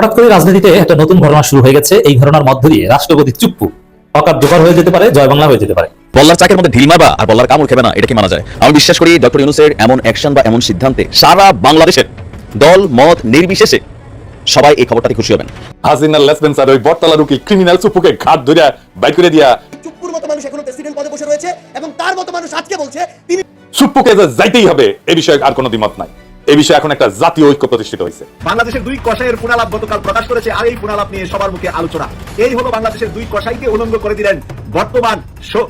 হঠাৎ করে রাজনীতিতে একটা নতুন ঘটনা শুরু হয়ে গেছে। এই ঘটনার মধ্য দিয়ে রাষ্ট্রপতি চুপ্পু অকার্যকর হয়ে যেতে পারে জয় বাংলা হয়ে যেতে পারে। পল্লার চাকের মধ্যে ঢিল মারবা আর পল্লার কামড় খেবে না এটা কি মানা যায়? আমি বিশ্বাস করি ডক্টর ইউনুসের এমন অ্যাকশন বা এমন সিদ্ধান্তে সারা বাংলাদেশের দল মত নির্বিশেষে সবাই এই খবরটাতে খুশি হবেন। হাসিনার লেসপেন্সার ওই বটতলা রুকি ক্রিমিনাল সুপুকে ঘাট ধরে বাইক করে দিয়া চুপ্পুর মতো মানুষ এখনও প্রেসিডেন্ট পদে বসে রয়েছে এবং তার মতো মানুষ আজকে বলছে তিনি সুপুকে যে যাইতেই হবে এ বিষয়ে আর কোনো দ্বিমত নাই। এ বিষয়ে এখন একটা জাতীয় ঐক্য প্রতিষ্ঠিত হয়েছে। বাংলাদেশের দুই কষাইয়ের পুনালাপ গতকাল প্রকাশ করেছে আর এই পুনালাপ নিয়ে সবার মুখে আলোচনা। এই হলো বাংলাদেশের দুই কষাইকে উলঙ্গ করে দিলেন বর্তমান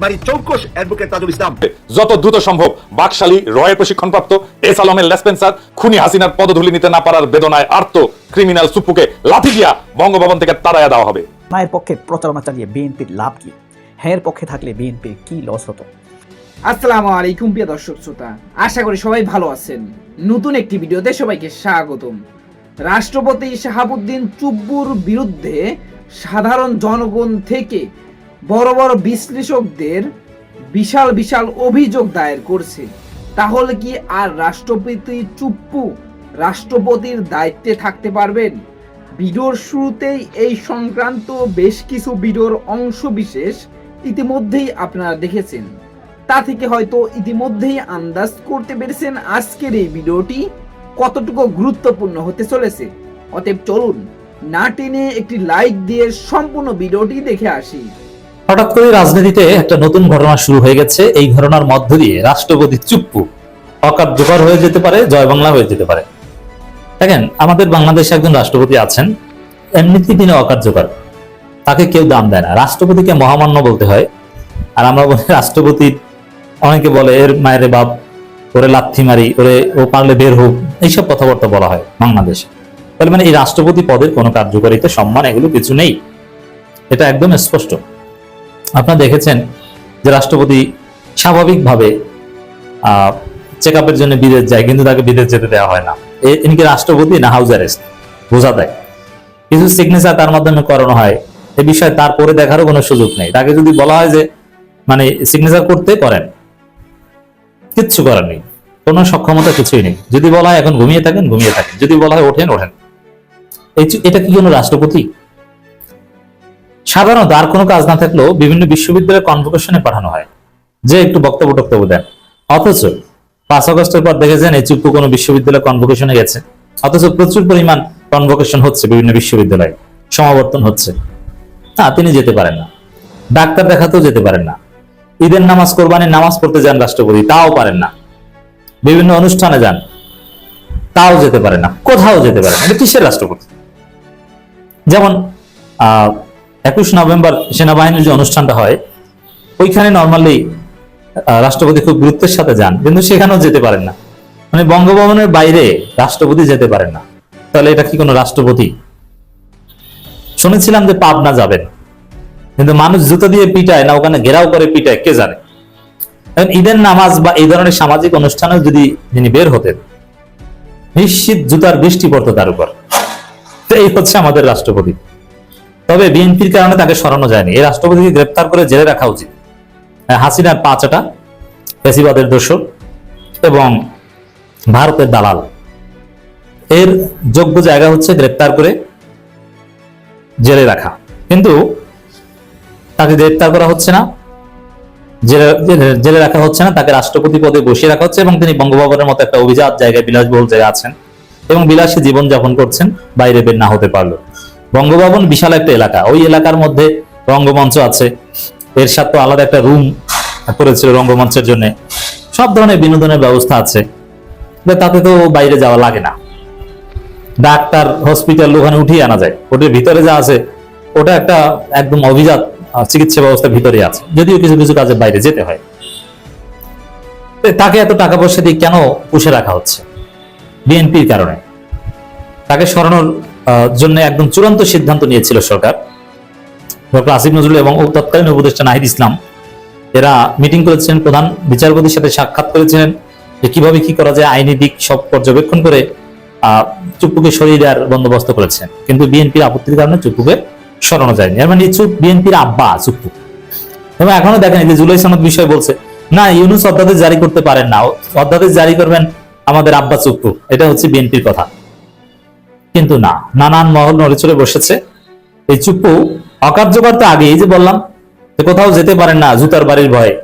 মানে চৌকস অ্যাডভোকেট তাজুল ইসলাম। যত দ্রুত সম্ভব বাকশালী রয়ের প্রশিক্ষণপ্রাপ্ত এস আলমের লেসপেন্সার খুনি হাসিনার পদধূলি নিতে না পারার বেদনায় আর্ত ক্রিমিনাল সুপুকে লাথি দিয়া বঙ্গভবন থেকে তাড়াইয়া দেওয়া হবে। মায়ের পক্ষে প্রচারণা চালিয়ে বিএনপির লাভ কি? হ্যাঁ পক্ষে থাকলে বিএনপির কি লস হতো? আসসালামু আলাইকুম, প্রিয় দর্শক শ্রোতা। আশা করি সবাই ভালো আছেন। নতুন একটি ভিডিওতে সবাইকে স্বাগতম। রাষ্ট্রপতি শাহাবুদ্দিন চুব্বুর বিরুদ্ধে সাধারণ জনগণ থেকে বড় বড় বিশ্লেষকদের বিশাল বিশাল অভিযোগ দায়ের করছে। তাহলে কি আর রাষ্ট্রপতি চুপ্পু রাষ্ট্রপতির দায়িত্বে থাকতে পারবেন? ভিডিওর শুরুতেই এই সংক্রান্ত বেশ কিছু ভিডিওর অংশ বিশেষ ইতিমধ্যেই আপনারা দেখেছেন। তা থেকে হয়তো ইতিমধ্যেই আন্দাজ করতে পেরেছেন আজকের এই ভিডিওটি। কতটুকু গুরুত্বপূর্ণ হতে চলেছে? অতএব চলুন না টেনে একটি লাইক দিয়ে সম্পূর্ণ ভিডিওটি দেখে আসি। হঠাৎ করে রাজনীতিতে একটা নতুন ঘটনা শুরু হয়ে গেছে। এই ঘটনার মধ্য দিয়ে রাষ্ট্রপতি চুপ্পু অকার্যকর হয়ে যেতে পারে, জয় বাংলা হয়ে যেতে পারে। দেখেন, আমাদের বাংলাদেশে একজন রাষ্ট্রপতি আছেন, এমনিতেই তিনি অকার্যকর তাকে কেউ দাম দেয় না। রাষ্ট্রপতিকে মহামান্য বলতে হয়। আর আমরা বলি রাষ্ট্রপতির অনেকে বলে, এর মায়ের বাপ, ওরে লাথি মারি ওরে ও পারলে বের হোক। এইসব কথাবার্তা বলা হয় বাংলাদেশে। তাহলে মানে এই রাষ্ট্রপতি পদের কোনো কার্যকারিতা, সম্মান এগুলো কিছু নেই। এটা একদম স্পষ্ট। আপনারা দেখেছেন যে রাষ্ট্রপতি স্বাভাবিকভাবে চেক আপের জন্য বিদেশ যায়, কিন্তু তাকে বিদেশ যেতে দেওয়া হয় না। এ- কি রাষ্ট্রপতি না হাউস অ্যারেস্ট বোঝা দেয় কিছু সিগনেচার তার মাধ্যমে করানো হয়। এ বিষয়ে তারপরে দেখারও কোনো সুযোগ নেই। তাকে যদি বলা হয় যে মানে সিগনেচার করতে করেন কিচ্ছু করার নেই। কোনো সক্ষমতা কিছুই নেই। যদি বলা হয় এখন ঘুমিয়ে থাকেন ঘুমিয়ে থাকেন। যদি বলা হয় ওঠেন ওঠেন। এটা কি কোনো রাষ্ট্রপতি? সাধারণত আর কোনো কাজ না থাকলেও বিভিন্ন বিশ্ববিদ্যালয়ের কনভোকেশনে পাঠানো হয়। যে একটু বক্তব্য টক্তব্য দেন। অথচ পাঁচ আগস্টের পর দেখেছেন এই চুপ্পু কোনো বিশ্ববিদ্যালয় কনভোকেশনে গেছে। অথচ প্রচুর পরিমাণ কনভোকেশন হচ্ছে বিভিন্ন বিশ্ববিদ্যালয়ে। সমাবর্তন হচ্ছে। না, তিনি যেতে পারেন না। ডাক্তার দেখাতেও যেতে পারেন না। ঈদের নামাজ কোরবানির নামাজ পড়তে যান রাষ্ট্রপতি, তাও পারেন না। বিভিন্ন অনুষ্ঠানে যান, তাও যেতে পারেন না, কোথাও যেতে পারেন না। কিসের রাষ্ট্রপতি? যেমন একুশ নভেম্বর সেনাবাহিনীর যে অনুষ্ঠানটা হয়, ওইখানে নর্মালি রাষ্ট্রপতি খুব গুরুত্বের সাথে যান, কিন্তু সেখানেও যেতে পারেন না। মানে বঙ্গভবনের বাইরে রাষ্ট্রপতি যেতে পারেন না। তাহলে এটা কি কোনো রাষ্ট্রপতি? শুনেছিলাম যে পাবনা যাবেন। কিন্তু মানুষ জুতো দিয়ে পিটায় না ওখানে ঘেরাও করে পিটায় কে জানে? ঈদের নামাজ বা এই ধরনের সামাজিক অনুষ্ঠানে যদি তিনি বের হতেন নিশ্চিত জুতার বৃষ্টি পড়তো তার উপর। তো এই হচ্ছে আমাদের রাষ্ট্রপতি। তবে বিএনপির কারণে তাকে সরানো যায়নি। এই রাষ্ট্রপতিকে গ্রেপ্তার করে জেলে রাখা উচিত। হ্যাঁ, হাসিনার পাঁচটা পেশিবাদের দোষর এবং ভারতের দালাল। এর যোগ্য জায়গা হচ্ছে গ্রেপ্তার করে জেলে রাখা। কিন্তু তাকে গ্রেপ্তার করা হচ্ছে না। জেলে রাখা হচ্ছে না, তাকে রাষ্ট্রপতি পদে বসিয়ে রাখা হচ্ছে এবং তিনি বঙ্গভবনের মতো একটা অভিজাত জায়গায়, বিলাসবহুল জায়গায় আছেন এবং বিলাসী জীবন যাপন করছেন, বাইরে বের না হতে পারল বঙ্গভবন বিশাল একটা এলাকা, ওই এলাকার মধ্যে রঙ্গমঞ্চ আছে। এর সাথে আলাদা একটা রুম করেছিল রঙ্গমঞ্চের জন্য। সব ধরনের বিনোদনের ব্যবস্থা আছে। তাতে তো বাইরে যাওয়া লাগে না। ডাক্তার, হসপিটাল ওখানে উঠিয়ে আনা যায়। ওটার ভিতরে যা আছে, ওটা একটা একদম অভিজাত চিকিৎসা ব্যবস্থার ভিতরে আছে। যদিও কিছু কিছু কাজে বাইরে যেতে হয়। তাকে এত টাকা পয়সা দিয়ে কেন পুষে রাখা হচ্ছে? বিএনপির কারণে। তাকে সরানোর জন্য একদম চূড়ান্ত সিদ্ধান্ত নিয়েছিল সরকার। ডক্টর আসিফ নজরুল এবং তৎকালীন উপদেষ্টা নাহিদ ইসলাম এরা মিটিং করেছিলেন প্রধান বিচারপতির সাথে সাক্ষাৎ করেছিলেন যে কীভাবে কি করা যায় আইনি দিক সব পর্যবেক্ষণ করে আহ, চুপ্পুকে সরিয়ে দেওয়ার বন্দোবস্ত করেছেন। কিন্তু বিএনপির আপত্তির কারণে চুপ্পুকে সরানো যায়নি। এর মানে চুপ বিএনপির আব্বা চুপ্পু এবং এখনও দেখেন যে জুলাই সনদ বিষয় বলছে, না, ইউনুস অধ্যাদেশ জারি করতে পারেন না। অধ্যাদেশ জারি করবেন আমাদের আব্বা চুপ্পু এটা হচ্ছে বিএনপির কথা। কিন্তু না, নানান মহল নড়ে চড়ে বসেছে। এই চুপ্পু অকার্যকর তো আগে এই যে বললাম যে কোথাও যেতে পারেন না জুতার বাড়ির ভয়ে।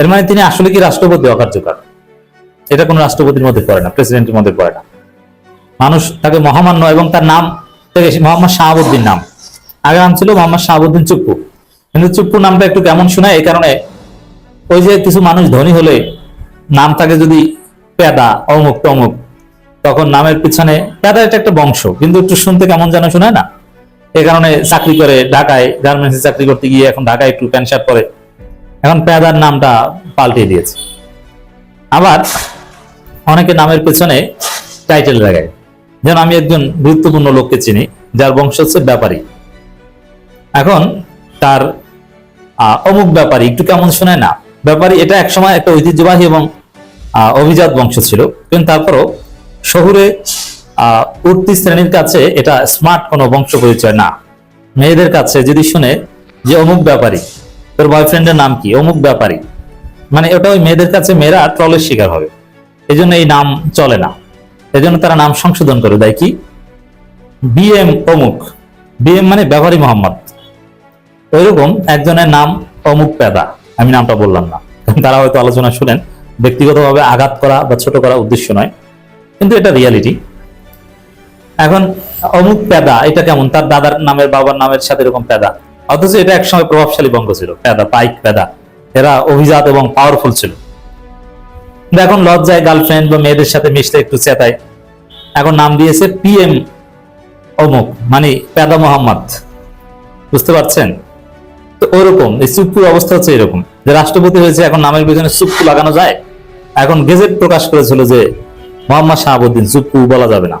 এর মানে তিনি আসলে কি রাষ্ট্রপতি অকার্যকর? এটা কোনো রাষ্ট্রপতির মধ্যে পড়ে না, প্রেসিডেন্টের মধ্যে পড়ে না। মানুষ তাকে মহামান্য এবং তার নাম মোহাম্মদ শাহাবুদ্দিন নাম। আগে নাম ছিল মোহাম্মদ শাহাবুদ্দিন চুপ্পু। কিন্তু চুপ্পু নামটা একটু কেমন শোনায় এই কারণে ওই যে কিছু মানুষ ধনী হলে নাম থাকে যদি পেদা অমুক, তমুক, তখন নামের পিছনে পেদা এটা একটা বংশ, কিন্তু একটু শুনতে কেমন যেন শোনায় না। এই কারণে চাকরি করে ঢাকায়, গার্মেন্টসে চাকরি করতে গিয়ে এখন ঢাকায় একটু প্যান্ট শার্ট পরে, এখন পেদার নামটা পাল্টে দিয়েছে। আবার অনেকে নামের পেছনে টাইটেল লাগায়। যেন আমি একজন গুরুত্বপূর্ণ লোককে চিনি, যার বংশ হচ্ছে ব্যাপারী। এখন তার অমুক ব্যাপারী একটু কেমন শোনায় না। ব্যাপারী এটা একসময় একটা ঐতিহ্যবাহী এবং অভিজাত বংশ ছিল। কিন্তু তারপরও শহুরে উঠতি শ্রেণির কাছে এটা স্মার্ট কোনো বংশ পরিচয় না। মেয়েদের কাছে যদি শুনে যে অমুক ব্যাপারী তোর বয়ফ্রেন্ডের নাম কি, অমুক ব্যাপারী মানে ওটা ওই মেয়েদের কাছে মেয়েরা ট্রলের শিকার হবে। এই জন্য এই নাম চলে না। এই জন্য তারা নাম সংশোধন করে দেয় কি? বিএম অমুক। বিএম মানে ব্যাপারী মোহাম্মদ। ওইরকম একজনের নাম অমুক পেদা। আমি নামটা বললাম না। তারা হয়তো আলোচনা শুনেন। ব্যক্তিগতভাবে আঘাত করা বা ছোট করা উদ্দেশ্য নয়। কিন্তু এটা রিয়ালিটি এখন অমুক পেদা, এটা কেমন? তার দাদার নামের বাবার নামের সাথে এরকম পেদা। অথচ এটা একসময় প্রভাবশালী বঙ্গ ছিল। পেদা, পাইক পেদা। এরা অভিজাত এবং পাওয়ারফুল ছিল। এখন লজ্জায় গার্লফ্রেন্ড বা মেয়েদের সাথে মিশতে একটু চেতায়। এখন নাম দিয়েছে পিএম অমুক মানে পেদা মোহাম্মদ। বুঝতে পারছেন? তো ওরকম এই চুপ্পুর অবস্থা হচ্ছে এরকম। যে রাষ্ট্রপতি হয়েছে এখন নামের পিছনে চুপ্পু লাগানো যায়। এখন গেজেট প্রকাশ করেছিল যে মোহাম্মদ শাহাবুদ্দিন চুপ্পু বলা যাবে না।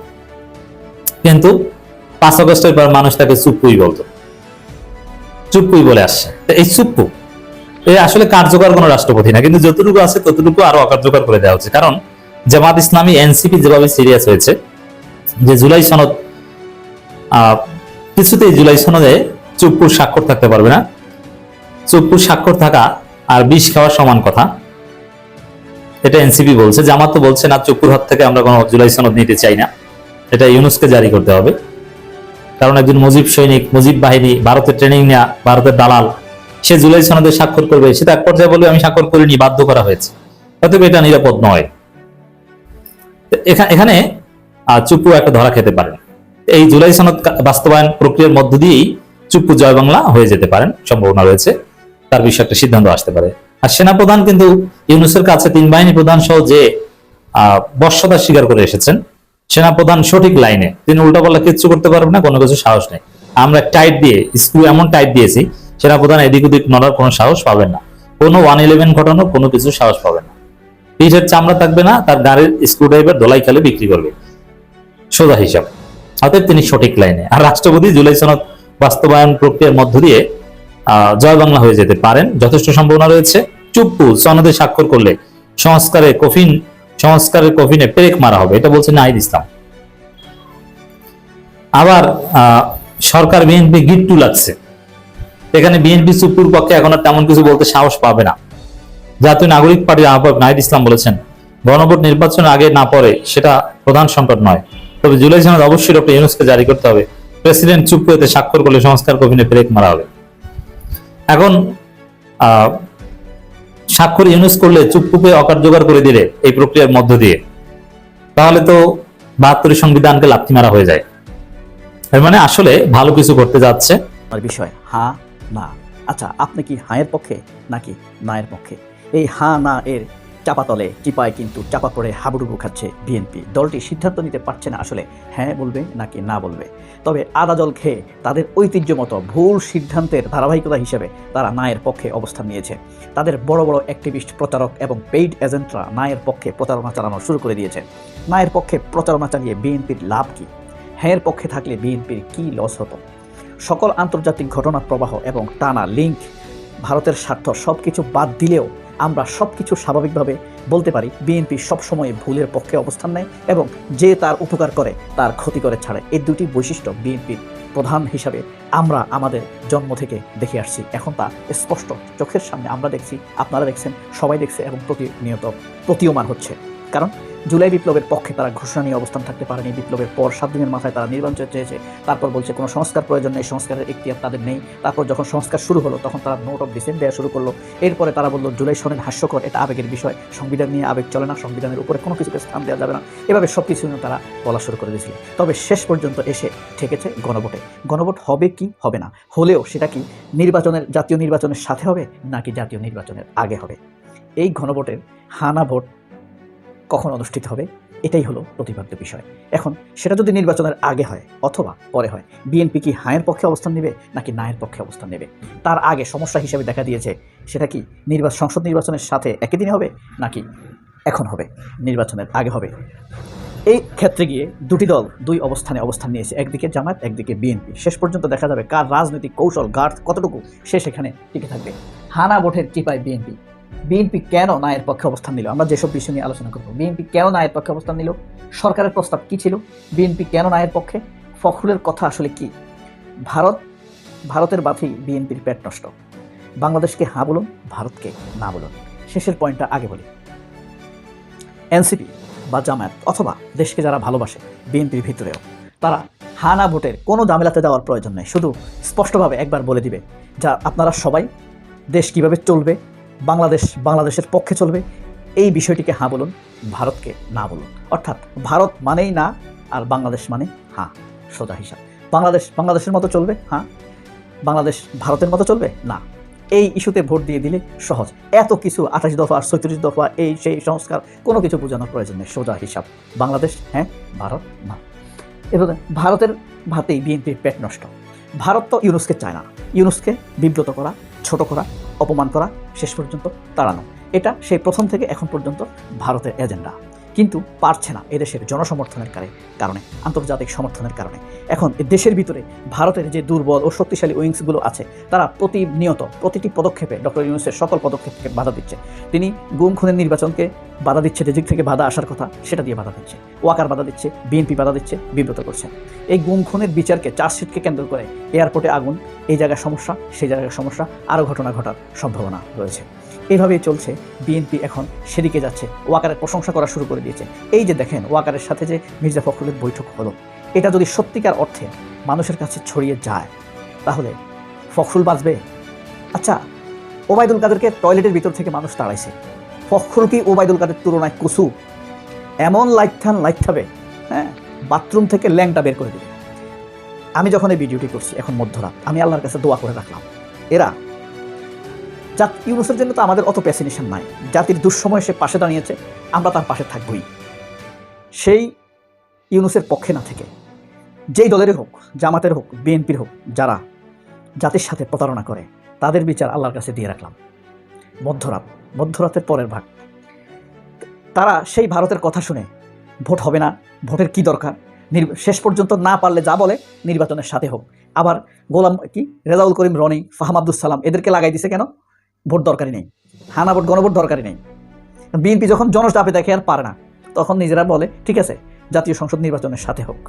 কিন্তু পাঁচ আগস্টের পর মানুষ তাকে চুপ্পুই বলতো। চুপ্পুই বলে আসছে। এই চুপ্পু এ আসলে কার্যকর কোনো রাষ্ট্রপতি না। কিন্তু যতটুকু আছে ততটুকু আরও অকার্যকর করে দেওয়া হচ্ছে। কারণ জামাত ইসলামী এনসিপি যেভাবে সিরিয়াস হয়েছে যে জুলাই সনদ আহ, কিছুতেই জুলাই সনদে চুপ্পুর স্বাক্ষর থাকতে পারবে না। চুপ্পুর স্বাক্ষর থাকা আর বিষ খাওয়ার সমান কথা। এটা এনসিপি বলছে। জামাত তো বলছে, না, চুপ্পুর হাত থেকে আমরা কোনো জুলাই সনদ নিতে চাই না। এটা ইউনুসকে জারি করতে হবে। কারণ একজন মুজিব সৈনিক, মুজিব বাহিনী, ভারতের ট্রেনিং নেওয়া ভারতের দালাল, সে জুলাই সনদে স্বাক্ষর করবে। সে সেটা এক পর্যায়ে বলবে, আমি স্বাক্ষর করিনি, বাধ্য করা হয়েছে। অতএব এটা নিরাপদ নয়। তো এখা- এখানে চুপ্পু একটা ধরা খেতে পারেন। এই জুলাই সনদ বাস্তবায়ন প্রক্রিয়ার মধ্য দিয়েই চুপ্পু জয় বাংলা হয়ে যেতে পারেন, সম্ভাবনা রয়েছে। তার বিষয়ে একটা সিদ্ধান্ত আসতে পারে। আর সেনাপ্রধান কিন্তু ইউনুসের কাছে তিন বাহিনী প্রধান সহ যে বর্ষতা স্বীকার করে এসেছেন, সেনাপ্রধান সঠিক লাইনে, তিনি উল্টাপাল্টা কিচ্ছু করতে পারবেন না, কোনো কিছু সাহস নেই। আমরা টাইট দিয়ে স্ক্রু এমন টাইট দিয়েছি, সেনাপ্রধান এদিক ওদিক নড়ার কোনো সাহস পাবেন না। কোনো ওয়ান ইলেভেন ঘটানোর কোনো কিছু সাহস পাবেন না। পিঠের চামড়া থাকবে না, তার গাড়ির স্ক্রু ড্রাইভার দোলাই খালে বিক্রি করবে। সোজা হিসাব। অতএব তিনি সঠিক লাইনে। আর রাষ্ট্রপতি জুলাই সনদ বাস্তবায়ন প্রক্রিয়ার মধ্য দিয়ে জয় বাংলা হয়ে যেতে পারেন। যথেষ্ট সম্ভাবনা রয়েছে। চুপ্পু সনদে স্বাক্ষর করলে সংস্কারে কফিন সংস্কারের কফিনে পেরেক মারা হবে। এটা বলছে নাহিদ ইসলাম। আবার সরকার বিএনপি গিট্টু লাগছে এখানে বিএনপি চুপ্পুর পক্ষে এখন আর তেমন কিছু বলতে সাহস পাবে না। জাতীয় নাগরিক পার্টির আহ্বায়ক নাহিদ ইসলাম বলেছেন, গণভোট নির্বাচন আগে না পরে সেটা প্রধান সংকট নয়। তবে জুলাই সনদ অবশ্যই ডক্টর ইউনুসকে জারি করতে হবে। প্রেসিডেন্ট চুপ এতে স্বাক্ষর করলে সংস্কার কফিনে ব্রেক মারা হবে। এখন স্বাক্ষর ইউনুস করলে চুপচুপে অকার জোগাড় করে দিলে এই প্রক্রিয়ার মধ্য দিয়ে, তাহলে তো বাহাত্তরের সংবিধানকে লাপ্তি মারা হয়ে যায়। এর মানে আসলে ভালো কিছু করতে যাচ্ছে। বিষয়, হা, না। আচ্ছা আপনি কি হায়ের পক্ষে নাকি নায়ের পক্ষে? এই হা, না, এর চাপাতলে টিপায় কিন্তু চাপা পড়ে হাবুডুবু খাচ্ছে বিএনপি। দলটি সিদ্ধান্ত নিতে পারছে না আসলে হ্যাঁ বলবে নাকি না বলবে। তবে আদা জল খেয়ে তাদের ঐতিহ্য মতো ভুল সিদ্ধান্তের ধারাবাহিকতা হিসেবে তারা নায়ের পক্ষে অবস্থান নিয়েছে। তাদের বড় বড় অ্যাক্টিভিস্ট প্রচারক এবং পেইড এজেন্টরা নায়ের পক্ষে প্রচারণা চালানো শুরু করে দিয়েছে। নায়ের পক্ষে প্রচারণা চালিয়ে বিএনপির লাভ কি? হ্যাঁর পক্ষে থাকলে বিএনপির কি লস হতো? সকল আন্তর্জাতিক ঘটনা প্রবাহ এবং টানা লিঙ্ক ভারতের স্বার্থ সব কিছু বাদ দিলেও আমরা সব কিছু স্বাভাবিকভাবে বলতে পারি, বিএনপি সবসময় ভুলের পক্ষে অবস্থান নেয় এবং যে তার উপকার করে, তার ক্ষতি করে ছাড়ে। এই দুটি বৈশিষ্ট্য বিএনপির প্রধান হিসাবে আমরা আমাদের জন্ম থেকে দেখে আসছি। এখন তা স্পষ্ট চোখের সামনে আমরা দেখছি, আপনারা দেখছেন, সবাই দেখছে এবং প্রতিনিয়ত প্রতীয়মান হচ্ছে। কারণ জুলাই বিপ্লবের পক্ষে তারা ঘোষণা নিয়ে অবস্থান থাকতে পারেনি। বিপ্লবের পর সাত দিনের মাথায় তারা নির্বাচন চেয়েছে। তারপর বলছে, কোনো সংস্কার প্রয়োজন নেই, সংস্কারের এখতিয়ার তাদের নেই। তারপর যখন সংস্কার শুরু হলো, তখন তারা নোট অফ ডিসেন্ট দেওয়া শুরু করল। এরপরে তারা বলল, জুলাই সনের হাস্যকর, এটা আবেগের বিষয়। সংবিধান নিয়ে আবেগ চলে না, সংবিধানের উপরে কোনো কিছুকে স্থান দেওয়া যাবে না। এভাবে সব কিছু নিয়ে তারা বলা শুরু করে দিয়েছিল। তবে শেষ পর্যন্ত এসে ঠেকেছে গণভোটে। গণভোট হবে কি হবে না? হলেও সেটা কি নির্বাচনের, জাতীয় নির্বাচনের সাথে হবে, নাকি জাতীয় নির্বাচনের আগে হবে? এই গণভোটের হানা ভোট কখন অনুষ্ঠিত হবে, এটাই হলো প্রতিপাদ্য বিষয়। এখন, সেটা যদি নির্বাচনের আগে হয় অথবা পরে হয়, বিএনপি কি হায়ের পক্ষে অবস্থান নেবে নাকি নায়ের পক্ষে অবস্থান নেবে? তার আগে সমস্যা হিসেবে দেখা দিয়েছে, সেটা কি নির্বাচন সংসদ নির্বাচনের সাথে একই দিনে হবে নাকি এখন হবে, নির্বাচনের আগে হবে? এই ক্ষেত্রে গিয়ে দুটি দল দুই অবস্থানে অবস্থান নিয়েছে, একদিকে জামায়াত, একদিকে বিএনপি। শেষ পর্যন্ত দেখা যাবে কার রাজনৈতিক কৌশল গার্ড কতটুকু, সে সেখানে টিকে থাকবে। হানা ভোটের টিপায় বিএনপি। বিএনপি কেন নায়ের পক্ষে অবস্থান নিল? আমরা যেসব বিষয় নিয়ে আলোচনা করব, বিএনপি কেন নায়ের পক্ষে অবস্থান নিল? সরকারের প্রস্তাব কি ছিল? বিএনপি কেন নায়ের পক্ষে? ফখরুলের কথা আসলে কি? ভারত, ভারতের বাথি বিএনপির পেট নষ্ট। বাংলাদেশকে হ্যাঁ বলুন, ভারতকে না বলুন। শেষের পয়েন্টটা আগে বলি। এনসিপি বা জামায়াত অথবা দেশকে যারা ভালোবাসে বিএনপির ভিতরেও, তারা হানা ভোটের কোনো ঝামেলাতে দেওয়ার প্রয়োজন নেই। শুধু স্পষ্টভাবে একবার বলে দিবে, যা আপনারা সবাই দেশ কীভাবে চলবে বাংলাদেশ, বাংলাদেশের পক্ষে চলবে। এই বিষয়টিকে হ্যাঁ বলুন, ভারতকে না বলুন। অর্থাৎ ভারত মানেই না, আর বাংলাদেশ মানে হ্যাঁ সোজা হিসাব। বাংলাদেশ, বাংলাদেশের মতো চলবে হ্যাঁ? বাংলাদেশ ভারতের মতো চলবে? না। এই ইস্যুতে ভোট দিয়ে দিলে সহজ। এত কিছু আঠাশ দফা আর ছয়ত্রিশ দফা, এই সেই সংস্কার, কোনো কিছু বোঝানোর প্রয়োজন নেই, সোজা হিসাব। বাংলাদেশ হ্যাঁ ভারত, না। এবার ভারতের ভাতেই বিএনপির পেট নষ্ট। ভারত তো ইউনুসকে চায় না। ইউনুসকে বিব্রত করা, ছোট করা অপমান করা শেষ পর্যন্ত তাড়ানো। এটা সেই প্রথম থেকে এখন পর্যন্ত ভারতের এজেন্ডা। কিন্তু পারছে না এদেশের জনসমর্থনের কারে- কারণে, আন্তর্জাতিক সমর্থনের কারণে। এখন দেশের ভিতরে ভারতের যে দুর্বল ও শক্তিশালী উইংসগুলো আছে, তারা প্রতিনিয়ত প্রতিটি পদক্ষেপে ডক্টর ইউনুসের সকল পদক্ষেপকে বাধা দিচ্ছে। তিনি গুম খুনের নির্বাচনকে বাধা দিচ্ছে, যে দিক থেকে বাধা আসার কথা সেটা দিয়ে বাধা দিচ্ছে। ওয়াকার বাধা দিচ্ছে, বিএনপি বাধা দিচ্ছে, বিব্রত করছে। এই গুম খুনের বিচারকে, চার্জশিটকে কেন্দ্র করে এয়ারপোর্টে আগুন এই জায়গায় সমস্যা, সেই জায়গায় সমস্যা, আরও ঘটনা ঘটার সম্ভাবনা রয়েছে। এভাবেই চলছে, বিএনপি এখন সেদিকে যাচ্ছে, ওয়াকারের প্রশংসা করা শুরু করে দিয়েছে। এই যে দেখেন, ওয়াকারের সাথে যে মির্জা ফখরুলের বৈঠক হলো, এটা যদি সত্যিকার অর্থে মানুষের কাছে ছড়িয়ে যায়, তাহলে ফখরুল বাঁচবে? আচ্ছা ওবায়দুল কাদেরকে টয়লেটের ভিতর থেকে মানুষ তাড়াইছে। ফখরুল কি ওবায়দুল কাদের তুলনায় কুসু এমন লাইথান লাইথাবে হ্যাঁ বাথরুম থেকে ল্যাংটা বের করে দিবে। আমি যখন এই ভিডিওটি করছি, এখন মধ্যরাত আমি আল্লাহর কাছে দোয়া করে রাখলাম। এরা, জাত ইউনুসের জন্য তো আমাদের অত প্যাসিনেশন নাই। জাতির দুঃসময়ে সে পাশে দাঁড়িয়েছে, আমরা তার পাশে থাকবই। সেই ইউনুসের পক্ষে না থেকে, যেই দলেরই হোক, জামাতের হোক, বিএনপির হোক, যারা জাতির সাথে প্রতারণা করে, তাদের বিচার আল্লাহর কাছে দিয়ে রাখলাম। মধ্যরাত মধ্যরাতের পরের ভাগ। তারা সেই ভারতের কথা শুনে, ভোট হবে না, ভোটের কি দরকার? শেষ পর্যন্ত না পারলে যা বলে নির্বাচনের সাথে হোক। আবার গোলাম কি? রেজাউল করিম, রনি, ফাহাম আব্দুল সালাম, এদেরকে লাগাই দিছে কেন? ভোট দরকারই নেই। হানা ভোট, গণভোট দরকারই নেই। বিএনপি যখন জনচাপে দেখে আর পারে না, তখন নিজেরা বলে, ঠিক আছে, জাতীয় সংসদ নির্বাচনের সাথে হোক।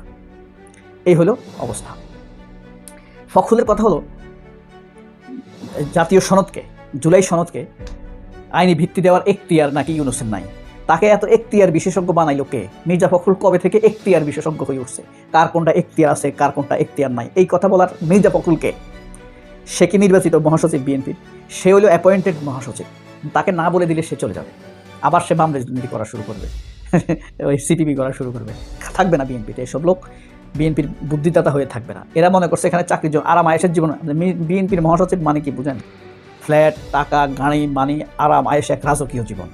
এই হলো অবস্থা। ফখরুলের কথা হলো, জাতীয় সনদকে, জুলাই সনদকে আইনি ভিত্তি দেওয়ার এখতিয়ার নাকি ইউনুসের নাই। তাকে এত এখতিয়ার বিশেষজ্ঞ বানাইলো কে? মির্জা ফখরুল কবে থেকে এখতিয়ার বিশেষজ্ঞ হয়ে উঠছে? কার কোনটা এখতিয়ার আছে, কার কোনটা এখতিয়ার নাই? এই কথা বলার মির্জা ফখরুলকে সে কি নির্বাচিত মহাসচিব বিএনপির? সে হলো অ্যাপয়েন্টেড মহাসচিব। তাকে না বলে দিলে সে চলে যাবে। আবার সে বাম রাজনীতি করা শুরু করবে। ওই সিটিভি করা শুরু করবে। থাকবে না বিএনপিতে এসব লোক। বিএনপির বুদ্ধিদাতা হয়ে থাকবে না। এরা মনে করছে এখানে চাকরির জন্য আরাম আয়েসের জীবন। বিএনপির মহাসচিব মানে কি বুঝেন? ফ্ল্যাট, টাকা, গাড়ি মানি আরাম, আয়েস এক রাজকীয় জীবন।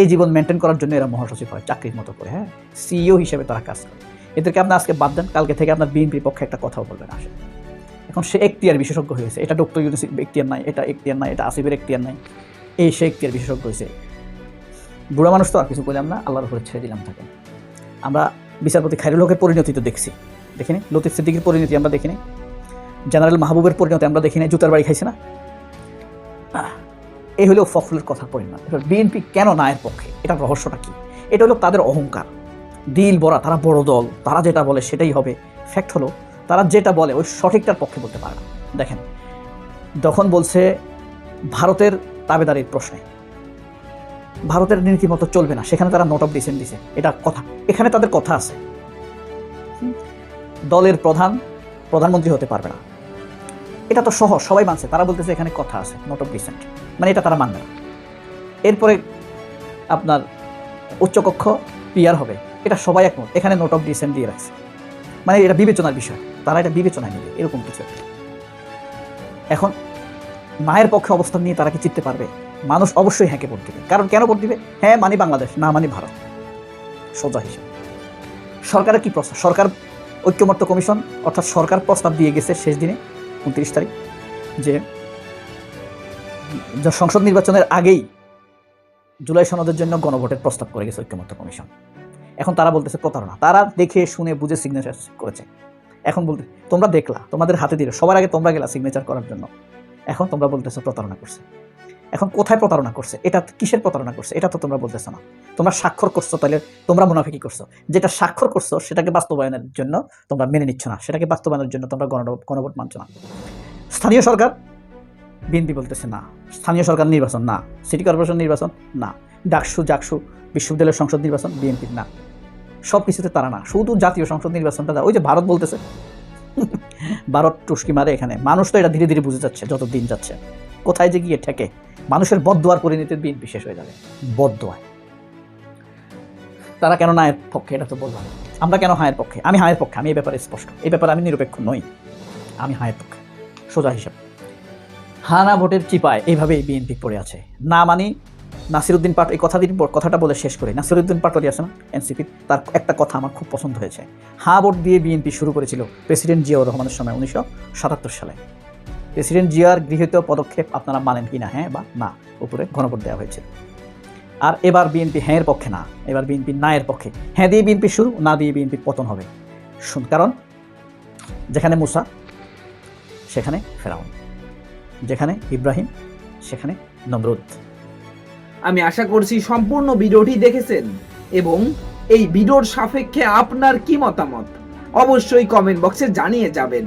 এই জীবন মেনটেন করার জন্য এরা মহাসচিব হয়, চাকরির মতো করে হ্যাঁ? সিইও হিসেবে তারা কাজ করে। এদেরকে আপনি আজকে বাদ দেন, কালকে থেকে আপনার বিএনপির পক্ষে একটা কথাও বলবেন আসে এখন সে এখতিয়ার বিশেষজ্ঞ হয়েছে, এটা ডক্টর ইউনিসির এখতিয়ার নাই, এটা এখতিয়ার নাই, এটা আসিফের এখতিয়ার নাই, এই সে এখতিয়ার বিশেষজ্ঞ হয়েছে। বুড়া মানুষ তো আর কিছু বললাম না, আল্লাহর উপরে ছেড়ে দিলাম তাকে। আমরা বিচারপতি খাইরুল পরিণতি তো দেখছি, দেখিনি? লতিফ সিদ্দিকির পরিণতি আমরা দেখিনি। জেনারেল মাহবুবের পরিণতি আমরা দেখিনি, জুতার বাড়ি খাইছে না। এই হলো ফখরুলের কথার পরিণাম। এবার বিএনপি কেন নায়ের পক্ষে? এটার রহস্যটা কি? এটা হলো তাদের অহংকার। দিল বড়া, তারা বড় দল, তারা যেটা বলে সেটাই হবে। ফ্যাক্ট হলো, তারা যেটা বলে ওই সঠিকটার পক্ষে বলতে পারে না। দেখেন, যখন বলছে ভারতের তাবেদারির প্রশ্নে, ভারতের নীতি মতো চলবে না, সেখানে তারা নোট অফ ডিসেন্ট দিছে। এটা কথা। এখানে তাদের কথা আছে। দলের প্রধান, প্রধানমন্ত্রী হতে পারবে না। এটা তো সহজ, সবাই মানছে, তারা বলতেছে এখানে কথা আছে নোট অফ ডিসেন্ট মানে এটা তারা মানবে না। এরপরে আপনার উচ্চকক্ষ পিয়ার হবে, এটা সবাই একমত, এখানে নোট অফ ডিসেন্ট দিয়ে রাখছে। মানে এটা বিবেচনার বিষয়, তারা এটা বিবেচনায় নেবে, এরকম কিছু এখন, মায়ের পক্ষে অবস্থান নিয়ে তারা কি চিনতে পারবে? মানুষ অবশ্যই হ্যাঁকে ভোট দিবে। কারণ কেন ভোট দিবে? হ্যাঁ মানি বাংলাদেশ, না মানি ভারত। সোজা হিসাব। সরকারের কি প্রস্তাব? সরকার ঐক্যমত্য কমিশন, অর্থাৎ সরকার প্রস্তাব দিয়ে গেছে শেষ দিনে। উনত্রিশ তারিখ, যে সংসদ নির্বাচনের আগেই জুলাই সনদের জন্য গণভোটের প্রস্তাব করে গেছে ঐক্যমত্য কমিশন। এখন তারা বলতেছে প্রতারণা তারা দেখে, শুনে, বুঝে সিগনেচার করেছে। এখন বলতে, তোমরা দেখলা, তোমাদের হাতে দিলে, সবার আগে তোমরা গেলা সিগনেচার করার জন্য। এখন তোমরা বলতেছো, প্রতারণা করছে। এখন কোথায় প্রতারণা করছে? এটা কিসের প্রতারণা করছে? এটা তো তোমরা বলতেছো না। তোমরা স্বাক্ষর করছ তাহলে তোমরা মুনাফিকি করছ। যেটা স্বাক্ষর করছ, সেটাকে বাস্তবায়নের জন্য তোমরা মেনে নিচ্ছ না। সেটাকে বাস্তবায়নের জন্য তোমরা গণ- গণভোট মানছো না। স্থানীয় সরকার? বিএনপি বলতেছে না। স্থানীয় সরকার নির্বাচন না। সিটি কর্পোরেশন নির্বাচন না। ডাকসু, জাকসু বিশ্ববিদ্যালয় সংসদ নির্বাচন বিএনপির না। সব কিছুতে তারা না। শুধু জাতীয় সংসদ নির্বাচনটা ওই যে ভারত বলতেছে। ভারত টুস্কি মারে এখানে। মানুষ তো এটা ধীরে ধীরে বুঝে যাচ্ছে যত দিন যাচ্ছে। কোথায় যে গিয়ে ঠেকে, মানুষের বদদোয়ার পরিণতির বিএনপি শেষ হয়ে যাবে। বদদোয়ায় তারা কেন নায়ের পক্ষে, এটা তো বললাম আমরা কেন হায়ের পক্ষে? আমি হায়ের পক্ষে, আমি এই ব্যাপারে স্পষ্ট। এই ব্যাপারে আমি নিরপেক্ষ নই। আমি হায়ের পক্ষে। সোজা হিসাব। হানা ভোটের চিপায় এইভাবেই বিএনপি পড়ে আছে। না মানি নাসিরুদ্দিন পাট এই কথা দিন কথাটা বলে শেষ করি। নাসিরুদ্দিন পাটোয়ারি আছে না এনসিপি, তার একটা কথা আমার খুব পছন্দ হয়েছে। হা ভোট দিয়ে বিএনপি শুরু করেছিল প্রেসিডেন্ট জিয়াউর রহমানের সময় উনিশশো সাতাত্তর সালে। প্রেসিডেন্ট জিয়ার গৃহীত পদক্ষেপ আপনারা মানেন কি না হ্যাঁ বা না? উপরে গণভোট দেওয়া হয়েছে। আর এবার বিএনপি হ্যাঁ এর পক্ষে না, এবার বিএনপি না এর পক্ষে। হ্যাঁ দিয়ে বিএনপি শুরু, না দিয়ে বিএনপি পতন হবে। শুন কারণ যেখানে মুসা, সেখানে ফেরাউন, যেখানে ইব্রাহিম, সেখানে নমরুদ। আমি আশা করছি সম্পূর্ণ ভিডিওটি দেখেছেন এবং এই ভিডিওর সাপেক্ষে আপনার কি মতামত? অবশ্যই কমেন্ট বক্সে জানিয়ে যাবেন।